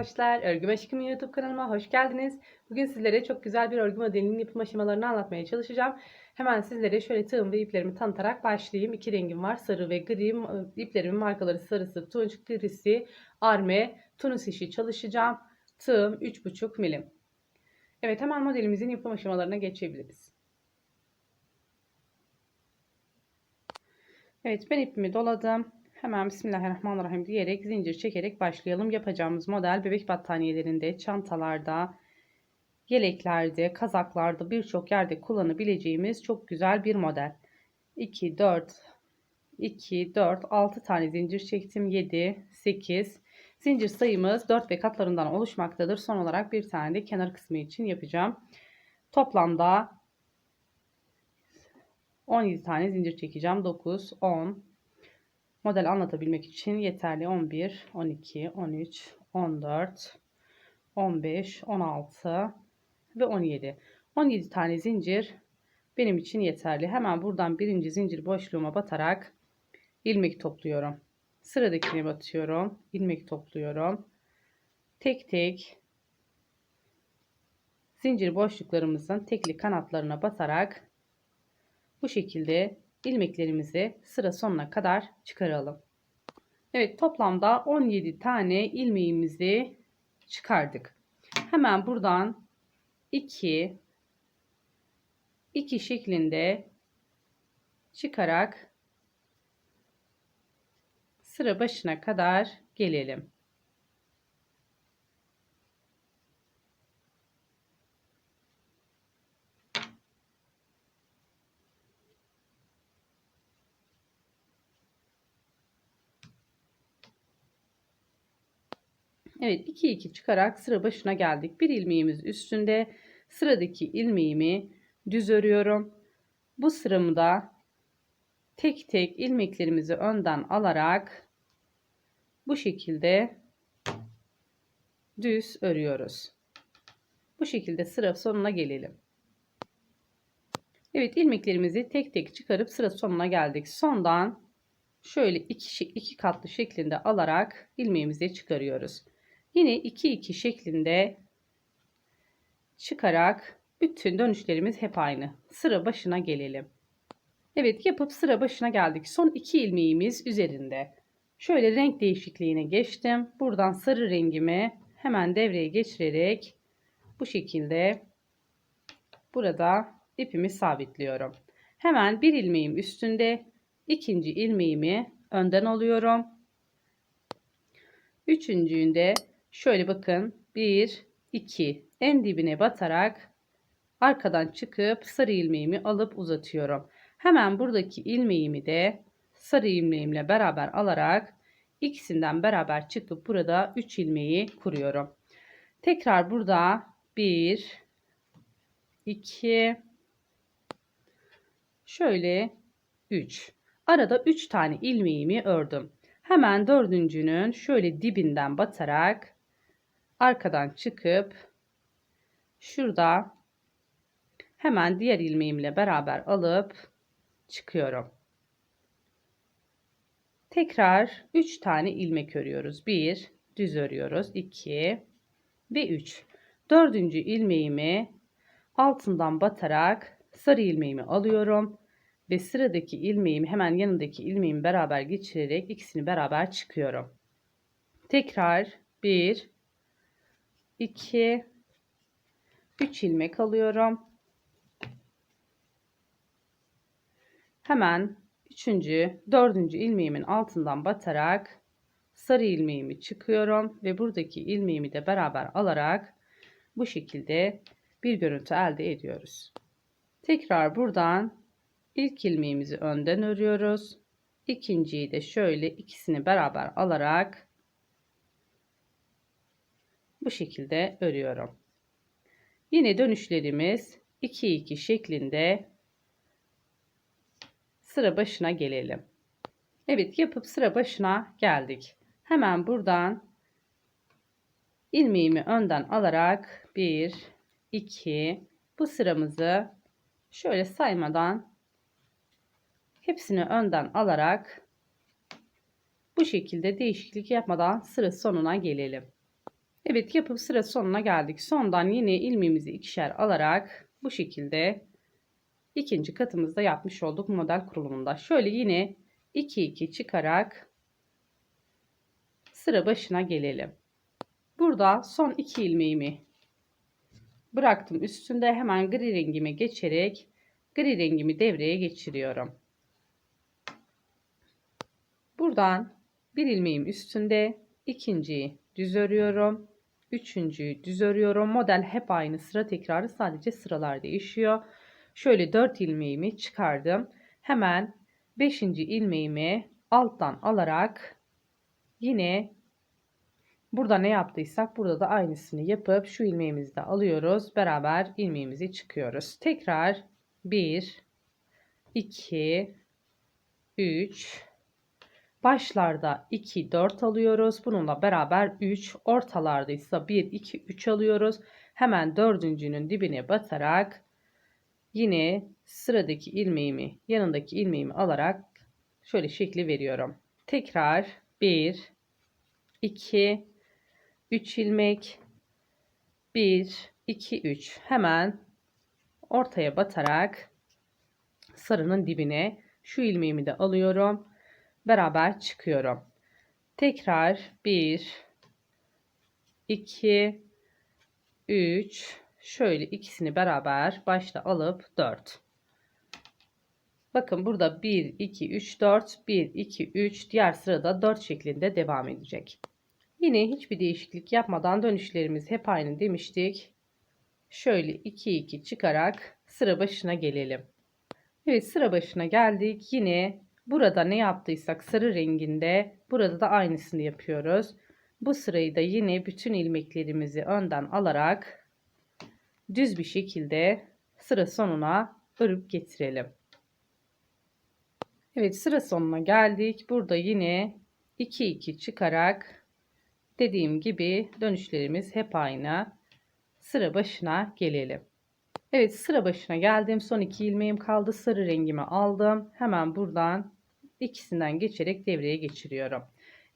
Arkadaşlar, Örgü Aşkım YouTube kanalıma hoş geldiniz. Bugün sizlere çok güzel bir örgü modelinin yapım aşamalarını anlatmaya çalışacağım. Hemen sizlere şöyle tığım ve iplerimi tanıtarak başlayayım. İki rengim var, sarı ve gri. İplerimin markaları sarısı, tunç, grisi, arme, tunus işi çalışacağım. Tığım 3,5 milim. Evet hemen modelimizin yapım aşamalarına geçebiliriz. Evet ben ipimi doladım. Hemen Bismillahirrahmanirrahim diyerek zincir çekerek başlayalım. Yapacağımız model bebek battaniyelerinde, çantalarda, yeleklerde, kazaklarda birçok yerde kullanabileceğimiz çok güzel bir model. 2, 4, 2, 4, 6 tane zincir çektim. 7, 8. Zincir sayımız 4 ve katlarından oluşmaktadır. Son olarak bir tane de kenar kısmı için yapacağım. Toplamda 17 tane zincir çekeceğim. 9, 10, Model anlatabilmek için yeterli 11, 12, 13, 14, 15, 16 ve 17. 17 tane zincir benim için yeterli. Hemen buradan birinci zincir boşluğuma batarak ilmek topluyorum. Sıradakine batıyorum. ilmek topluyorum. Tek tek zincir boşluklarımızın tekli kanatlarına batarak bu şekilde ilmeklerimizi sıra sonuna kadar çıkaralım. Evet toplamda 17 tane ilmeğimizi çıkardık. Hemen buradan 2 2 şeklinde çıkarak sıra başına kadar gelelim. Evet 2 2 çıkarak sıra başına geldik. Bir ilmeğimiz üstünde sıradaki ilmeğimi düz örüyorum. Bu sıramı da tek tek ilmeklerimizi önden alarak bu şekilde düz örüyoruz. Bu şekilde sıra sonuna gelelim. Evet ilmeklerimizi tek tek çıkarıp sıra sonuna geldik. Sondan şöyle iki, iki katlı şeklinde alarak ilmeğimizi çıkarıyoruz. Yine 2 2 şeklinde çıkarak bütün dönüşlerimiz hep aynı. Sıra başına gelelim. Evet yapıp sıra başına geldik. Son iki ilmeğimiz üzerinde. Şöyle renk değişikliğine geçtim. Buradan sarı rengimi hemen devreye geçirerek bu şekilde burada ipimi sabitliyorum. Hemen bir ilmeğim üstünde ikinci ilmeğimi önden alıyorum. Üçüncüğünde Şöyle bakın 1 2 en dibine batarak arkadan çıkıp sarı ilmeğimi alıp uzatıyorum. Hemen buradaki ilmeğimi de sarı ilmeğimle beraber alarak ikisinden beraber çıkıp burada 3 ilmeği kuruyorum. Tekrar burada 1 2 şöyle 3 arada 3 tane ilmeğimi ördüm. Hemen dördüncünün şöyle dibinden batarak arkadan çıkıp şurada hemen diğer ilmeğimle beraber alıp çıkıyorum. Tekrar 3 tane ilmek örüyoruz. 1 düz örüyoruz. 2 ve 3. Dördüncü ilmeğimi altından batarak sarı ilmeğimi alıyorum ve sıradaki ilmeğimi hemen yanındaki ilmeğimi beraber geçirerek ikisini beraber çıkıyorum. Tekrar 1 2 3 ilmek alıyorum. Hemen 3. 4. ilmeğimin altından batarak sarı ilmeğimi çıkıyorum ve buradaki ilmeğimi de beraber alarak bu şekilde bir görüntü elde ediyoruz. Tekrar buradan ilk ilmeğimizi önden örüyoruz. İkinciyi de şöyle ikisini beraber alarak bu şekilde örüyorum. Yine dönüşlerimiz 2 2 şeklinde sıra başına gelelim. Evet yapıp sıra başına geldik. Hemen buradan ilmeğimi önden alarak 1 2 bu sıramızı şöyle saymadan hepsini önden alarak Bu şekilde değişiklik yapmadan sıra sonuna gelelim. Evet yapıp sıra sonuna geldik. Sondan yine ilmeğimizi ikişer alarak bu şekilde ikinci katımızda yapmış olduk model kurulumunda. Şöyle yine 2 2 çıkarak sıra başına gelelim. Burada son iki ilmeğimi bıraktım üstünde hemen gri rengime geçerek gri rengimi devreye geçiriyorum. Buradan bir ilmeğim üstünde ikinciyi düz örüyorum. Üçüncüyü düz örüyorum. Model hep aynı sıra tekrarı sadece sıralar değişiyor. Şöyle 4 ilmeğimi çıkardım. Hemen 5. ilmeğimi alttan alarak yine burada ne yaptıysak burada da aynısını yapıp şu ilmeğimizi de alıyoruz. Beraber ilmeğimizi çıkıyoruz. Tekrar 1 2 3 Başlarda 2 4 alıyoruz. Bununla beraber 3 ortalarda ise 1 2 3 alıyoruz. Hemen dördüncünün dibine batarak yine sıradaki ilmeğimi yanındaki ilmeğimi alarak şöyle şekli veriyorum. Tekrar 1 2 3 ilmek 1 2 3 hemen ortaya batarak sarının dibine şu ilmeğimi de alıyorum. Beraber çıkıyorum. Tekrar 1 2 3 şöyle ikisini beraber başta alıp 4 Bakın burada 1 2 3 4 1 2 3 diğer sırada 4 şeklinde devam edecek. Yine hiçbir değişiklik yapmadan dönüşlerimiz hep aynı demiştik. Şöyle 2 2 çıkarak sıra başına gelelim. Evet sıra başına geldik. Yine burada ne yaptıysak sarı renginde burada da aynısını yapıyoruz. Bu sırayı da yine bütün ilmeklerimizi önden alarak düz bir şekilde sıra sonuna örüp getirelim. Evet sıra sonuna geldik. Burada yine 2 2 çıkarak dediğim gibi dönüşlerimiz hep aynı. Sıra başına gelelim. Evet sıra başına geldim. Son iki ilmeğim kaldı. Sarı rengimi aldım. Hemen buradan ikisinden geçerek devreye geçiriyorum.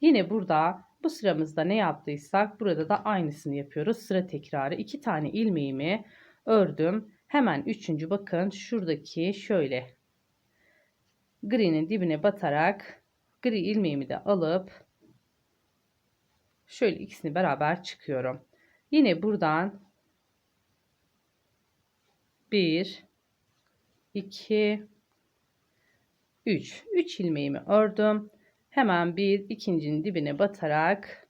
Yine burada bu sıramızda ne yaptıysak burada da aynısını yapıyoruz. Sıra tekrarı. iki tane ilmeğimi ördüm. Hemen üçüncü bakın şuradaki şöyle gri'nin dibine batarak gri ilmeğimi de alıp şöyle ikisini beraber çıkıyorum. Yine buradan 1 2 3 3 ilmeğimi ördüm. Hemen bir ikincinin dibine batarak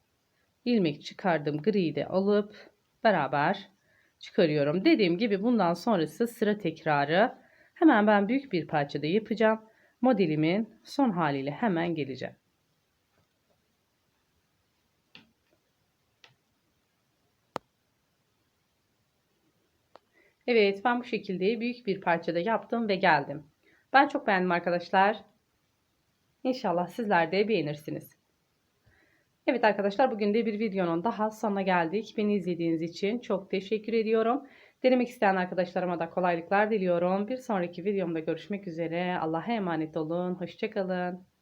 ilmek çıkardım. Griyi de alıp beraber çıkarıyorum. Dediğim gibi bundan sonrası sıra tekrarı. Hemen ben büyük bir parçada yapacağım. Modelimin son haliyle hemen geleceğim. Evet ben bu şekilde büyük bir parçada yaptım ve geldim. Ben çok beğendim arkadaşlar. İnşallah sizler de beğenirsiniz. Evet arkadaşlar bugün de bir videonun daha sonuna geldik. Beni izlediğiniz için çok teşekkür ediyorum. Denemek isteyen arkadaşlarıma da kolaylıklar diliyorum. Bir sonraki videomda görüşmek üzere. Allah'a emanet olun. Hoşçakalın.